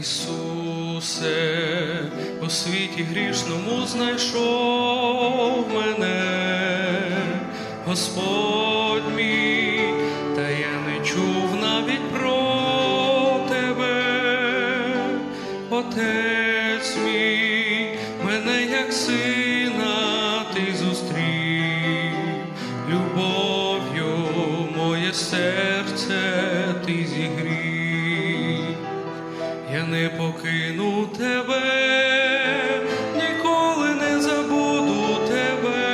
Ісусе, у світі грішному знайшов мене, Господь мій, та я не чув навіть про тебе, Отець мій, мене як сина ти зустрів, любов'ю моє серце ти зігрів. Я не покину тебе, ніколи не забуду тебе,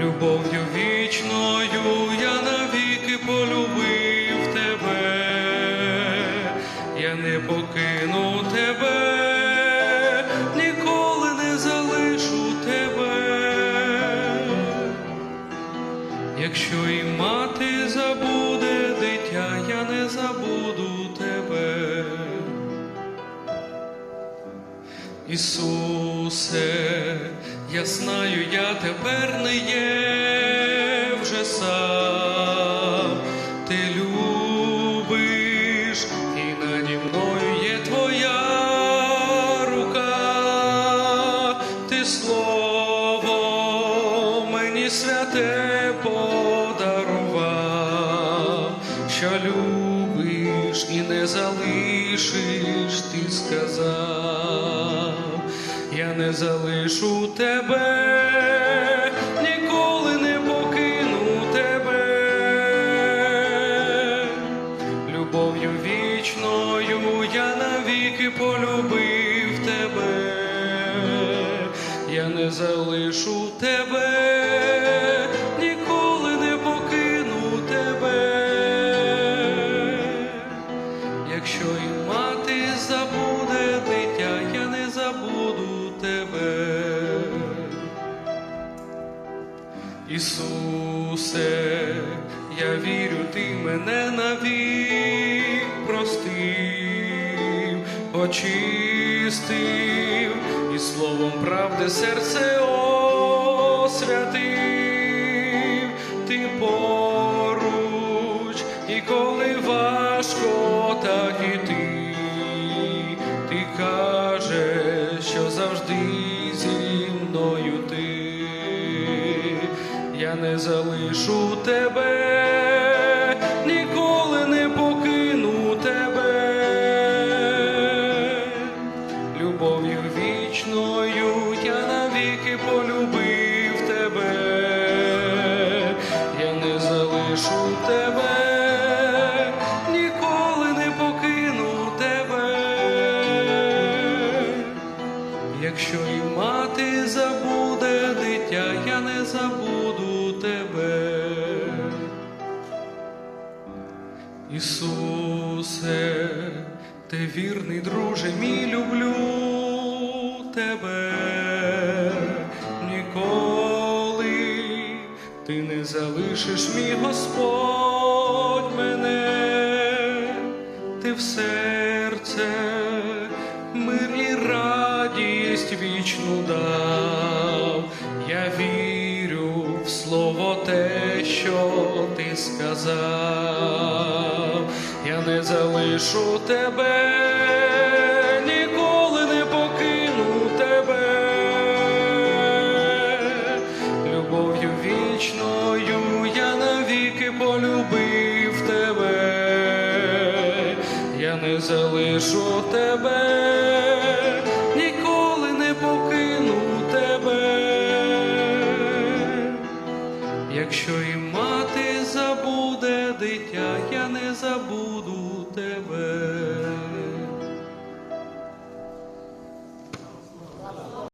любов'ю вічною я навіки полюбив тебе, я не покину Ісусе, я знаю, я тепер не є вже сам, ти любиш, і наді мною є твоя рука, ти слово мені святе подарував, що любиш і не залишиш, ти сказав, я не залишу тебе, ніколи не покину тебе. Любов'ю вічною я навіки полюбив тебе, я не залишу тебе, Ісусе, я вірю, ти мене навік простив, очистив і словом правди серце освятив, ти поруч, і коли важко, так і ти, не залишу тебе, ніколи не покину тебе, любов'ю вічною я навіки полюбив тебе, я не залишу тебе. Якщо і мати забуде дитя, я не забуду Ісусе, ти вірний друже, мій люблю тебе. Ніколи ти не залишиш мій Господь мене, ти в серце мир і радість вічну дав. Я вірю в слово що ти сказав. Я не залишу тебе, ніколи не покину тебе. Любов'ю вічною я навіки полюбив тебе я не залишу тебе, дитя, я не забуду тебе.